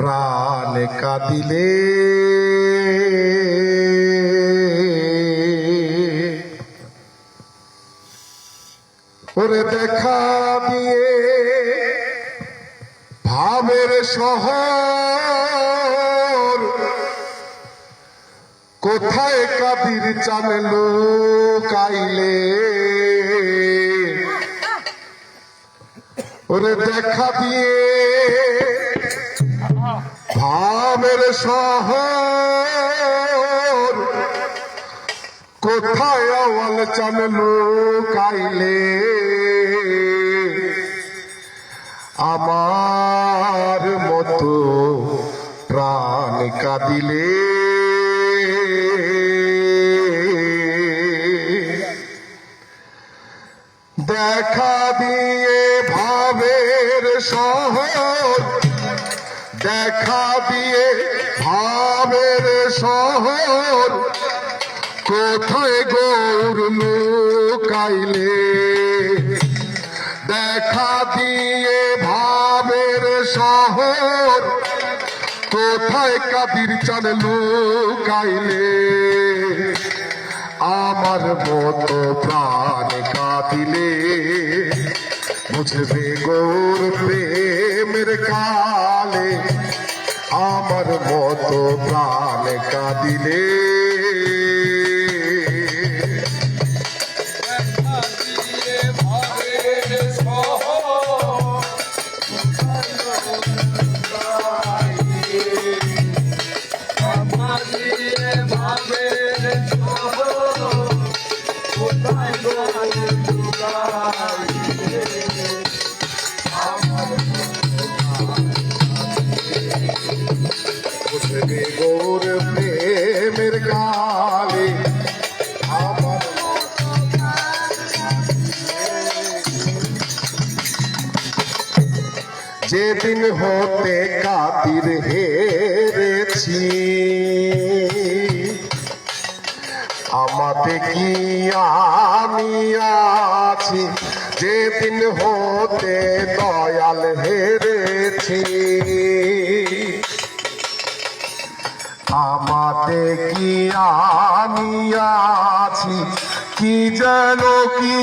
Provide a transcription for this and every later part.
প্রাণ কাঁদিলে। ওরে দেখা দিয়ে ভাবের শহর। কোথায় কাদির চামেলো কাইলে ওরে দেখা দিয়ে ভাবের শহর। কোথায় আওয়াল চামেলো কাইলে আমার মতো প্রাণ কাঁদিলে। দেখা দিয়ে ভাবের শহর দেখা দিয়ে ভাবের শহর। কোথায় গৌর লুকাইলে দেখা দিয়ে ভাবের শহর। কোথায় কাদির চান লুকাইলে আমার মতো প্রাণ কাঁদিলে বুঝবে গৌর প্রেমের কালে। আমার মতো প্রাণ কাঁদিলে যেদিন হতে কাতির হেরেছি। আমাতে কি আমি আছি? যেদিন হতে দয়াল হেরেছি। আমাতে কি আমি আছি? কি যেন কি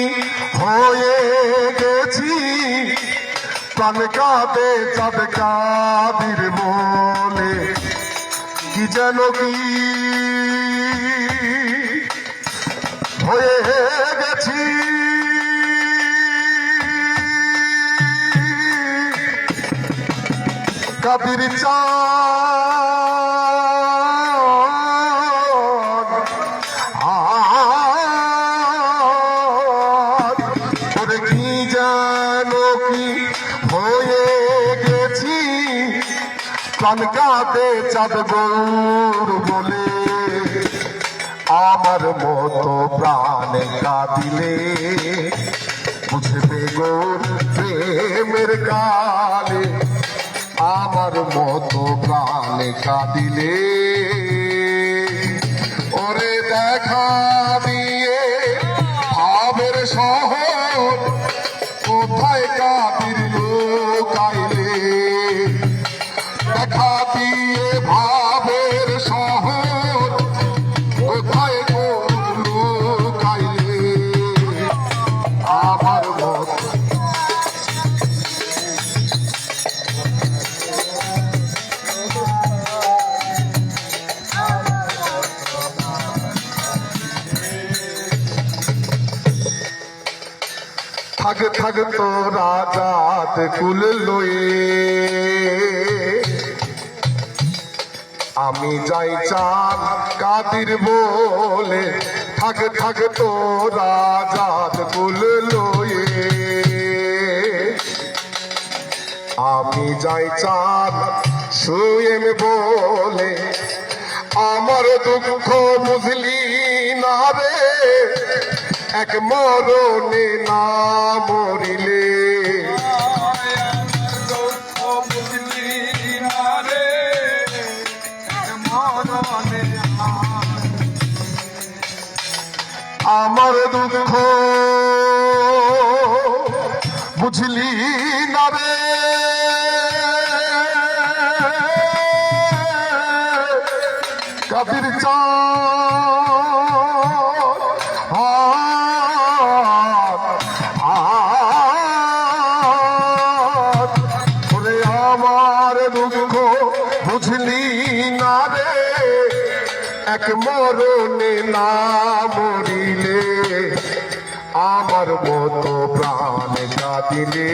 প্রাণ কাঁদে চাঁদ কাদির বলে কি যেন কি হয়ে গেছি। কাদির চাঁদ বলে, আমার মতো প্রাণ কাঁদিলে বুঝবে গৌর প্রেমের কালে, আমার মতো প্রাণ কাঁদিলে। ওরে দেখা দিয়ে ভাবের শহর থাক থাক তো রাজাত কুল লয়ে। আমি যাই চান কাদির বলে থাক থাক তো রাজাত কুল লয়ে। আমি যাই চান সুয়েম বলে, আমার দুঃখ বুঝলি না রে, এক মরণে না দুঃখ বুঝলি না রে? মরণে না মরিলে আমার মতো প্রাণ কাঁদিলে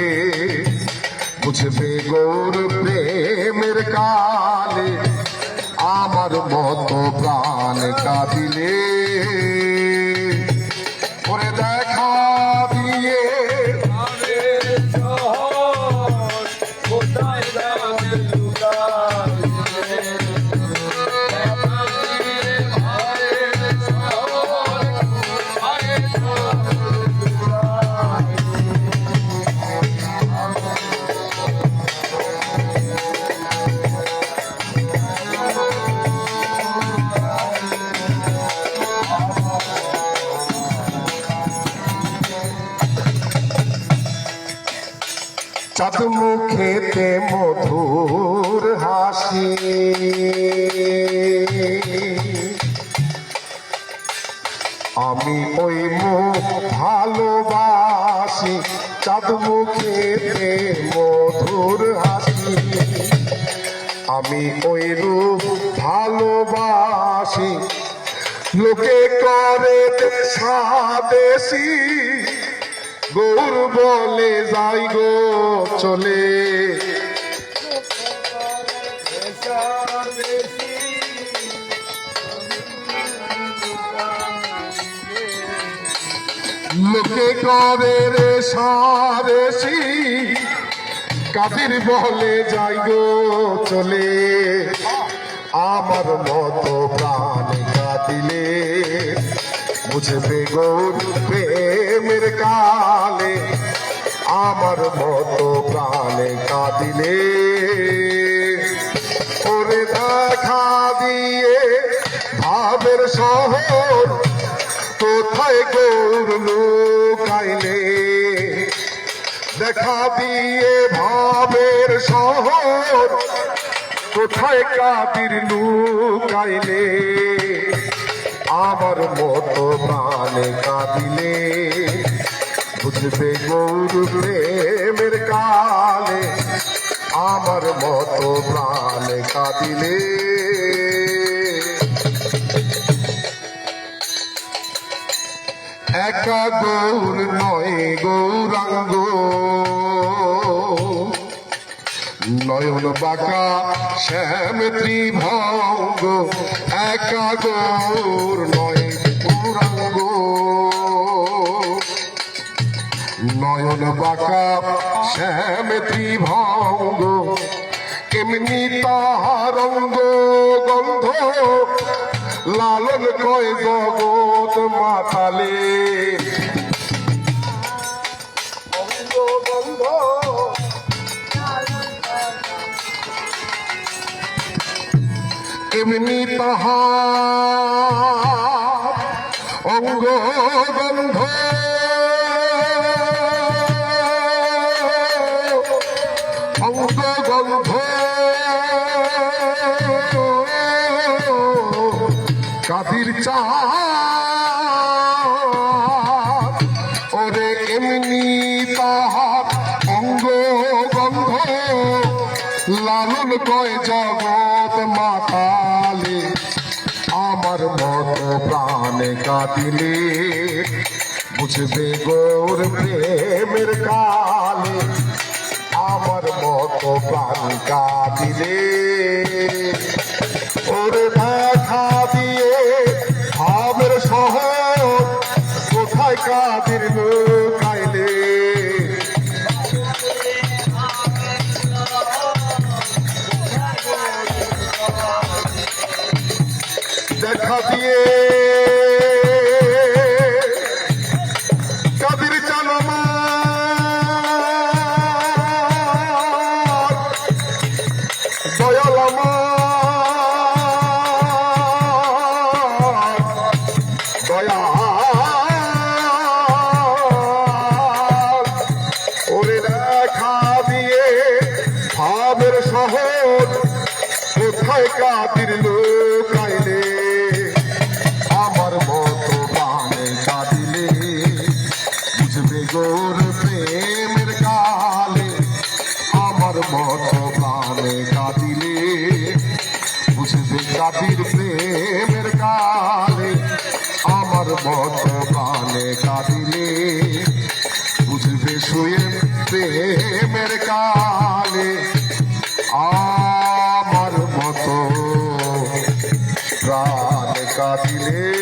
বুঝবে গৌর প্রেমের কালে আমার মতো প্রাণ কাঁদিলে। চাঁদ মুখেতে মধুর হাসি। আমি ওই মুখ ভালোবাসি চাঁদ মুখেতে মধুর হাসি। আমি ওই রূপ ভালোবাসি, লোকে করে সাদেশি। গৌর বলে যাই গো, চলে। লোকে করে রে সারেসি কাদের বলে যাই গো, চলে। আমার মতো বুঝবে গৌর প্রেমের কালে, আমার মতো প্রাণে কাঁদিলে। ওরে দেখা দিয়ে ভাবের শহর, কোথায় গৌর লুকাইলে? দেখা দিয়ে ভাবের শহর, কোথায় কাদির লুকাইলে? আমার মতো প্রাণে কাঁদিলে, বুঝবে গৌর প্রেমের কালে, আমার মতো প্রাণে কাঁদিলে। একা গৌর নয় গৌরাঙ্গ নয়ন বাঁকা, শ্যাম ত্রিভঙ্গ একা গৌর নয় গৌরাঙ্গ নয়ন বাঁকা, শ্যাম ত্রিভঙ্গ এমনি তাহারঙ্গ গন্ধ, লালন কয় জগৎ মাতালে। এমনি তাহার অঙ্গ গন্ধ কাদির ওরে এমনি তাহার অঙ্গ গন্ধ লালন কয় জগৎ মতো। প্রাণে কাঁদিলে বুঝবে গোর প্রেমের কালে আমার মতো প্রাণ কাঁদিলে। ওর দেখা দিয়ে ভাবের শহর কোথায় কাদির কোথায় কাদির লুকাইলে আমার মতো প্রাণে কাঁদিলে, বুঝবে গোর প্রেমের কালে আমার মতো প্রাণে কাঁদিলে, বুঝবে কাদির প্রেমের কালে মতো গানে কাঁদিলে, বুঝবে শুয়ে প্রেমের কালে কাঁদিলে